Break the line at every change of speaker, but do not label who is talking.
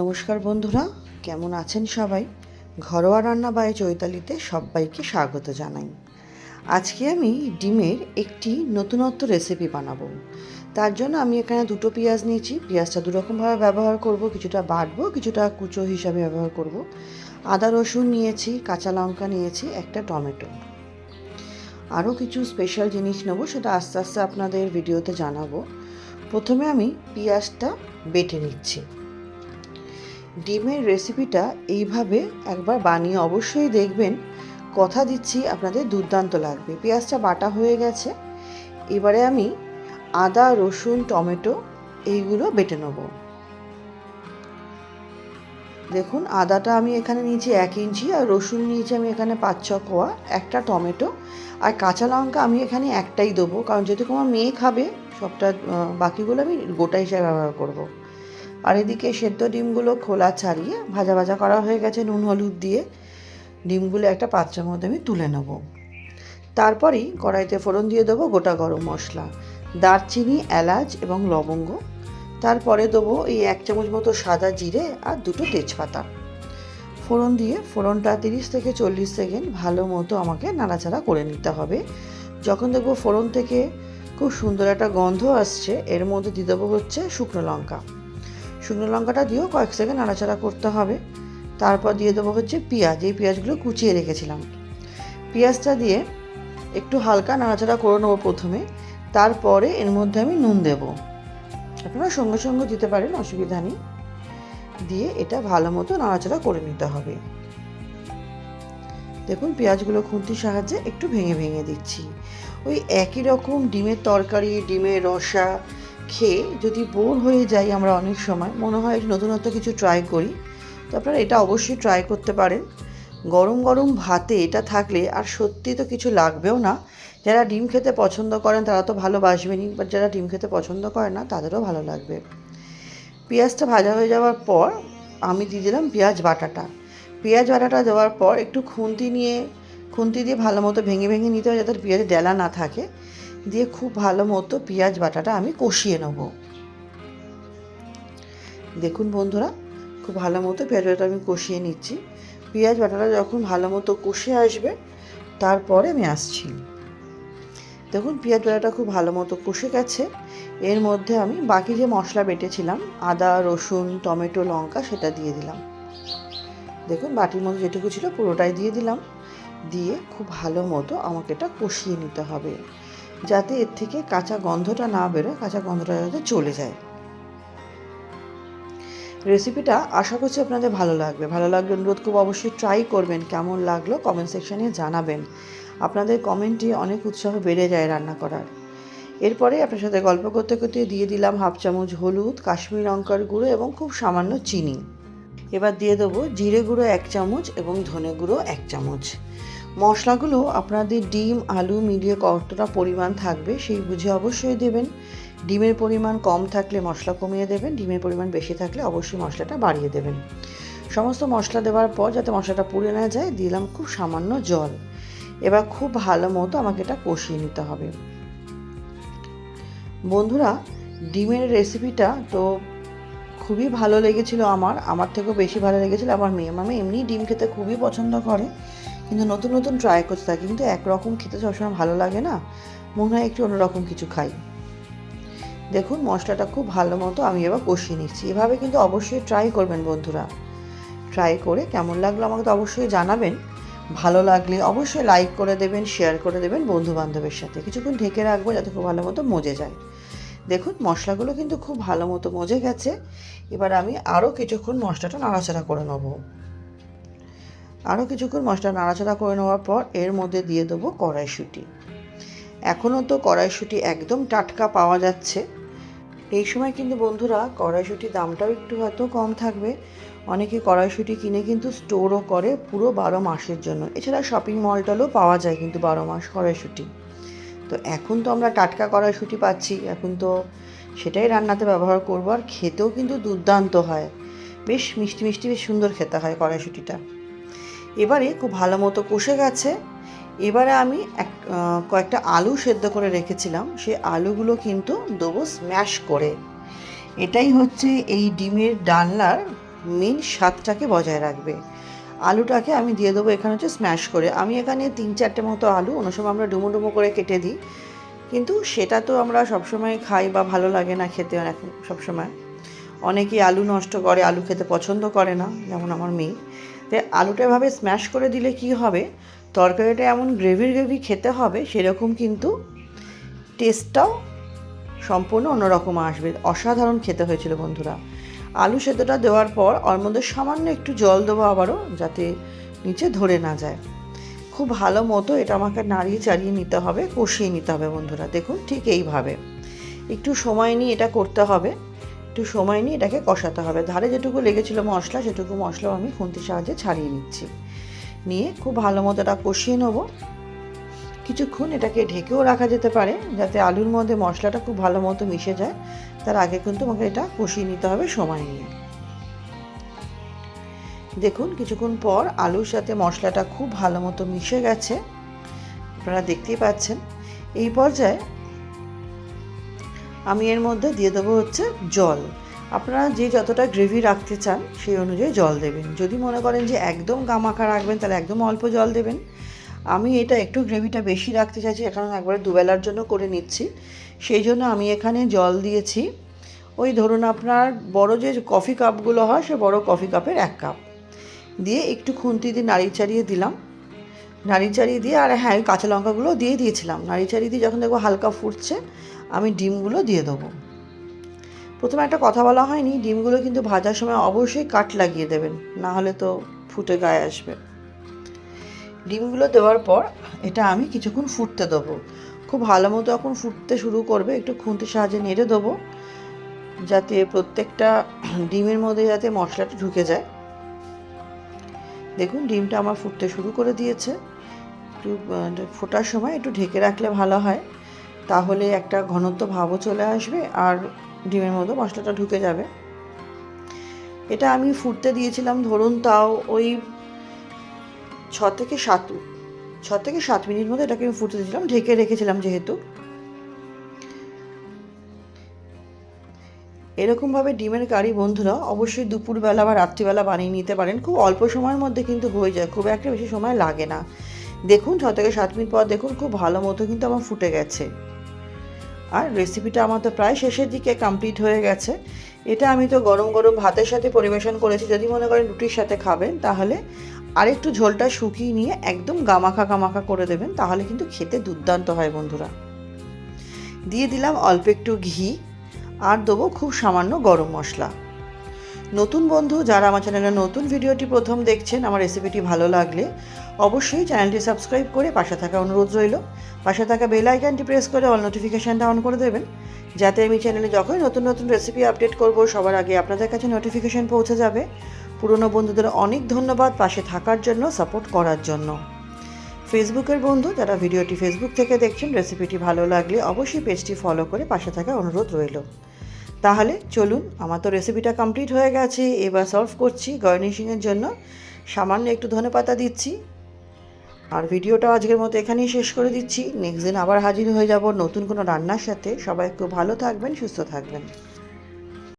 নমস্কার বন্ধুরা, কেমন আছেন সবাই? ঘরোয়া রান্না বাই চৈতালিতে সবাইকে স্বাগত জানাই। আজকে আমি ডিমের একটি নতুনত্ব রেসিপি বানাবো। তার জন্য আমি এখানে দুটো পেঁয়াজ নিয়েছি। পেঁয়াজটা দুরকমভাবে ব্যবহার করব, কিছুটা বাটবো, কিছুটা কুচো হিসাবে ব্যবহার করব। আদা রসুন নিয়েছি, কাঁচা লঙ্কা নিয়েছি, একটা টমেটো। আরও কিছু স্পেশাল জিনিস নেব, সেটা আস্তে আস্তে আপনাদের ভিডিওতে জানাব। প্রথমে আমি পেঁয়াজটা বেটে নিচ্ছি। ডিমের রেসিপিটা এইভাবে একবার বানিয়ে অবশ্যই দেখবেন। কথা দিচ্ছি, আপনাদের দুর্দান্ত লাগবে। পেঁয়াজটা বাটা হয়ে গেছে। এবারে আমি আদা, রসুন, টমেটো এইগুলো বেটে নেব। দেখুন, আদাটা আমি এখানে নিয়েছি এক ইঞ্চি আর রসুন নিয়েছি আমি এখানে পাঁচ ছ কোয়া, একটা টমেটো। আর কাঁচা লঙ্কা আমি এখানে একটাই দেবো। কারণ যেহেতু আমার মেয়ে খাবে, সবটা বাকিগুলো আমি গোটা হিসাবে ব্যবহার করব। আর এদিকে সেদ্ধ ডিমগুলো খোলা ছাড়িয়ে ভাজা ভাজা করা হয়ে গেছে নুন, হলুদ দিয়ে। ডিমগুলো একটা পাত্রের মধ্যে আমি তুলে নেব। তারপরেই কড়াইতে ফোড়ন দিয়ে দেবো গোটা গরম মশলা, দারচিনি, এলাচ এবং লবঙ্গ। তারপরে দেবো এই এক চামচ মতো সাদা জিরে আর দুটো তেজপাতা। ফোড়ন দিয়ে ফোড়নটা তিরিশ থেকে চল্লিশ সেকেন্ড ভালো মতো আমাকে নাড়াচাড়া করে নিতে হবে। যখন দেখব ফোড়ন থেকে খুব সুন্দর একটা গন্ধ আসছে, এর মধ্যে দিয়ে দেবো হচ্ছে শুকনো লঙ্কা। শুকনো লঙ্কাটা দিয়েও কয়েক সেকেন্ড নাড়াচাড়া করতে হবে। তারপর দিয়ে দেবো হচ্ছে পেঁয়াজ। এই পেঁয়াজগুলো কুচিয়ে রেখেছিলাম। পেঁয়াজটা দিয়ে একটু হালকা নাড়াচাড়া করে নেব প্রথমে। তারপরে এর মধ্যে আমি নুন দেব। আপনারা সঙ্গে সঙ্গে দিতে পারেন, অসুবিধা নেই। দিয়ে এটা ভালো মতো নাড়াচাড়া করে নিতে হবে। দেখুন, পেঁয়াজগুলো খুন্তির সাহায্যে একটু ভেঙে ভেঙে দিচ্ছি। ওই একই রকম ডিমের তরকারি, ডিমের রসা খেয়ে যদি বোর হয়ে যাই আমরা অনেক সময়, মনে হয় নতুনত্ব কিছু ট্রাই করি, তো আপনারা এটা অবশ্যই ট্রাই করতে পারেন। গরম গরম ভাতে এটা থাকলে আর সত্যি তো কিছু লাগবেও না। যারা ডিম খেতে পছন্দ করেন তারা তো ভালোবাসবেনই বাট যারা ডিম খেতে পছন্দ করে না তাদেরও ভালো লাগবে। পেঁয়াজটা ভাজা হয়ে যাওয়ার পর আমি দিয়ে দিলাম পেঁয়াজ বাটাটা। পেঁয়াজ বাটাটা দেওয়ার পর একটু খুন্তি নিয়ে, খুন্তি দিয়ে ভালো মতো ভেঙে ভেঙে নিতে হয় যাতে পেঁয়াজে ডেলা না থাকে। দিয়ে খুব ভালো মতো পেঁয়াজ বাটাটা আমি কষিয়ে নেব। দেখুন বন্ধুরা, খুব ভালো মতো পেঁয়াজ বাটাটা আমি কষিয়ে নিচ্ছি। পেঁয়াজ বাটাটা যখন ভালো মতো কষে আসবে, তারপরে আমি আসছি। দেখুন, পেঁয়াজ বাটাটা খুব ভালো মতো কষে গেছে। এর মধ্যে আমি বাকি যে মশলা বেটেছিলাম, আদা, রসুন, টমেটো, লঙ্কা, সেটা দিয়ে দিলাম। দেখুন, বাটির মধ্যে যেটুকু ছিল পুরোটাই দিয়ে দিলাম। দিয়ে খুব ভালো মতো আমাকে এটা কষিয়ে নিতে হবে। যাতে এর থেকে কাঁচা গন্ধটা না বেরোয়, কাঁচা গন্ধটা যাতে চলে যায়। রেসিপিটা আশা করছি আপনাদের ভালো লাগবে। ভালো লাগলে অনুরোধ খুব অবশ্যই ট্রাই করবেন, কেমন লাগল কমেন্ট সেকশানে জানাবেন। আপনাদের কমেন্টে অনেক উৎসাহ বেড়ে যায় রান্না করার। এরপরে আপনার সাথে গল্প করতে করতে দিয়ে দিলাম হাফ চামচ হলুদ, কাশ্মীর লঙ্কার গুঁড়ো এবং খুব সামান্য চিনি। এবার দিয়ে দেবো জিরে গুঁড়ো এক চামচ এবং ধনে গুঁড়ো এক চামচ। মশলাগুলো আপনাদের ডিম, আলু, মিলিয়ে কতটা পরিমাণ থাকবে সেই বুঝে অবশ্যই দেবেন। ডিমের পরিমাণ কম থাকলে মশলা কমিয়ে দেবেন, ডিমের পরিমাণ বেশি থাকলে অবশ্যই মশলাটা বাড়িয়ে দেবেন। সমস্ত মশলা দেওয়ার পর যাতে মশলাটা পুড়ে না যায় দিলাম খুব সামান্য জল। এবার খুব ভালো মতো আমাকে এটা কষিয়ে নিতে হবে। বন্ধুরা, ডিমের রেসিপিটা তো খুবই ভালো লেগেছিল আমার আমার থেকেও বেশি ভালো লেগেছিল। আমার মেয়ে মেয়ে এমনি ডিম খেতে খুবই পছন্দ করে। কিন্তু নতুন নতুন ট্রাই করতে থাকি, কিন্তু একরকম খেতে সবসময় ভালো লাগে না। মনে হয় একটু অন্যরকম কিছু খাই। দেখুন, মশলাটা খুব ভালো মতো আমি এবার কষিয়ে নিচ্ছি। এভাবে কিন্তু অবশ্যই ট্রাই করবেন বন্ধুরা। ট্রাই করে কেমন লাগল আমাকে তো অবশ্যই জানাবেন। ভালো লাগলে অবশ্যই লাইক করে দেবেন শেয়ার করে দেবেন বন্ধু বান্ধবের সাথে। কিছুক্ষণ ঢেকে রাখব যাতে খুব ভালো মতো মজে যায়। দেখুন, মশলাগুলো কিন্তু খুব ভালো মতো মজে গেছে। এবার আমি আরও কিছুক্ষণ মশলাটা নাড়াচাড়া করে নেব। আরও কিছুক্ষণ মশলা নাড়াচাড়া করে নেওয়ার পর এর মধ্যে দিয়ে দেবো কড়াইশুঁটি। এখনও তো কড়াইশুঁটি একদম টাটকা পাওয়া যাচ্ছে। এই সময় কিন্তু বন্ধুরা কড়াইশুঁটির দামটাও একটু হয়তো কম থাকবে। অনেকে কড়াইশুঁটি কিনে কিন্তু স্টোরও করে পুরো বারো মাসের জন্য। এছাড়া শপিং মলটালেও পাওয়া যায় কিন্তু বারো মাস কড়াইশুঁটি। তো এখন তো আমরা টাটকা কড়াইশুঁটি পাচ্ছি, এখন তো সেটাই রান্নাতে ব্যবহার করব। আর খেতেও কিন্তু দুর্দান্ত হয়। বেশ মিষ্টি মিষ্টি, বেশ সুন্দর খেতে হয় কড়াইশুঁটিটা। এবারে খুব ভালো মতো কষে গেছে। এবারে আমি এক কয়েকটা আলু সেদ্ধ করে রেখেছিলাম। সেই আলুগুলো কিন্তু দেবো স্ম্যাশ করে। এটাই হচ্ছে এই ডিমের ডালনার মেন স্বাদটাকে বজায় রাখবে। আলুটাকে আমি দিয়ে দেবো এখানে হচ্ছে স্ম্যাশ করে। আমি এখানে তিন চারটে মতো আলু, অন্য সময় আমরা ডুমো ডুমো করে কেটে দিই। কিন্তু সেটা তো আমরা সবসময় খাই বা ভালো লাগে না খেতে এখন সবসময়। অনেকেই আলু নষ্ট করে, আলু খেতে পছন্দ করে না, যেমন আমার মেয়ে। তাই আলুটা এভাবে স্ম্যাশ করে দিলে কি হবে? তরকারিটা এমন গ্রেভি গ্রেভি খেতে হবে, সেরকম কিন্তু টেস্টটাও সম্পূর্ণ অন্যরকম আসবে। অসাধারণ খেতে হয়েছিল বন্ধুরা। আলু সেদ্ধটা দেওয়ার পর ওর মধ্যে সামান্য একটু জল দেবো আবারও, যাতে নিচে ধরে না যায়। খুব ভালো মতো এটা আমাকে নাড়িয়ে চাড়িয়ে নিতে হবে, কষিয়ে নিতে হবে বন্ধুরা। দেখুন ঠিক এইভাবে। একটু সময় নিয়ে এটা করতে হবে। একটু সময় নিয়ে এটাকে কষাতে হবে। ধারে যেটুকু লেগেছিল মশলা, সেটুকু মশলাও আমি খুন্তির সাহায্যে ছাড়িয়ে নিচ্ছি। নিয়ে খুব ভালো মতো এটা কষিয়ে নেব। কিছুক্ষণ এটাকে ঢেকেও রাখা যেতে পারে, যাতে আলুর মধ্যে মশলাটা খুব ভালো মতো মিশে যায়। তার আগে কিন্তু আমাকে এটা কষিয়ে নিতে হবে সময় নিয়ে। দেখুন, কিছুক্ষণ পর আলুর সাথে মশলাটা খুব ভালো মতো মিশে গেছে। আপনারা দেখতেই পাচ্ছেন। এই পর্যায়ে আমি এর মধ্যে দিয়ে দেবো হচ্ছে জল। আপনারা যে যতটা গ্রেভি রাখতে চান, সেই অনুযায়ী জল দেবেন। যদি মনে করেন যে একদম গামাখা রাখবেন, তাহলে একদম অল্প জল দেবেন। আমি এটা একটু গ্রেভিটা বেশি রাখতে চাইছি এখন একবারে দুবেলার জন্য করে নিচ্ছি। সেই জন্য আমি এখানে জল দিয়েছি। ওই ধরুন আপনার বড় যে কফি কাপগুলো হয়, সে বড় কফি কাপের এক কাপ দিয়ে একটু খুন্তি দিয়ে নাড়ি চাড়িয়ে দিলাম। নাড়ি চাড়িয়ে দিয়ে, আর হ্যাঁ ওই কাঁচা লঙ্কাগুলো দিয়ে দিয়েছিলাম। নাড়ি চাড়িয়ে দিয়ে যখন দেখব হালকা ফুটছে আমি ডিমগুলো দিয়ে দেবো। প্রথমে একটা কথা বলা হয়নি, ডিমগুলো কিন্তু ভাজার সময় অবশ্যই কাট লাগিয়ে দেবেন, না হলে তো ফুটে গায়ে আসবে। ডিমগুলো দেওয়ার পর এটা আমি কিছুক্ষণ ফুটতে দেবো। খুব ভালো মতো এখন ফুটতে শুরু করবে, একটু খুন্তির সাহায্যে নেড়ে দেবো, যাতে প্রত্যেকটা ডিমের মধ্যে যাতে মশলাটা ঢুকে যায়। দেখুন, ডিমটা আমার ফুটতে শুরু করে দিয়েছে। একটু ফোটার সময় একটু ঢেকে রাখলে ভালো হয়। তাহলে একটা ঘনত্ব ভাবও চলে আসবে আর ডিমের মধ্যে মশলাটা ঢুকে যাবে। এটা আমি ফুটতে দিয়েছিলাম, ধরুন তাও ওই ছ থেকে সাত ছ থেকে সাত মিনিট মতো এটাকে আমি ফুটতে দিয়েছিলাম, ঢেকে রেখেছিলাম যেহেতু। এরকমভাবে ডিমের কারি বন্ধুরা অবশ্যই দুপুরবেলা বা রাত্রিবেলা বানিয়ে নিতে পারেন, খুব অল্প সময়ের মধ্যে কিন্তু হয়ে যায়, খুব একটা বেশি সময় লাগে না। দেখুন ছ থেকে সাত মিনিট পর দেখুন, খুব ভালো মতো কিন্তু আমার ফুটে গেছে। আর রেসিপিটা আমার তো প্রায় শেষের দিকে কমপ্লিট হয়ে গেছে। এটা আমি তো গরম গরম ভাতের সাথে পরিবেশন করেছি। যদি মনে করেন রুটির সাথে খাবেন, তাহলে আরেকটু ঝোলটা শুকিয়ে নিয়ে একদম গামাখা গামাখা করে দেবেন, তাহলে কিন্তু খেতে দুর্দান্ত হয় বন্ধুরা। দিয়ে দিলাম অল্প একটু ঘি, আর দেবো খুব সামান্য গরম মশলা। নতুন বন্ধু যারা আমার চ্যানেলে নতুন ভিডিওটি প্রথম দেখছেন, আমার রেসিপিটি ভালো লাগলে অবশ্যই চ্যানেলটি সাবস্ক্রাইব করে পাশে থাকা অনুরোধ রইল। পাশে থাকা বেল আইকনটি প্রেস করে অল নোটিফিকেশানটা অন করে দেবেন, যাতে আমি চ্যানেলে যখনই নতুন নতুন রেসিপি আপডেট করব, সবার আগে আপনাদের কাছে নোটিফিকেশান পৌঁছে যাবে। পুরনো বন্ধুদের অনেক ধন্যবাদ পাশে থাকার জন্য সাপোর্ট করার জন্য। ফেসবুকের বন্ধু যারা ভিডিওটি ফেসবুক থেকে দেখছেন রেসিপিটি ভালো লাগলে অবশ্যই পেজটি ফলো করে পাশে থাকার অনুরোধ রইল। তাহলে চলুন, আমার তো রেসিপিটা কমপ্লিট হয়ে গেছে। এবার সার্ভ করছি গার্নিশিংয়ের জন্য। সামান্য একটু ধনে পাতা দিচ্ছি। আর ভিডিওটা আজকের মতো এখানেই শেষ করে দিচ্ছি। নেক্সট দিন আবার হাজির হয়ে যাব নতুন কোনো রান্নার সাথে। সবাই একটু ভালো থাকবেন, সুস্থ থাকবেন।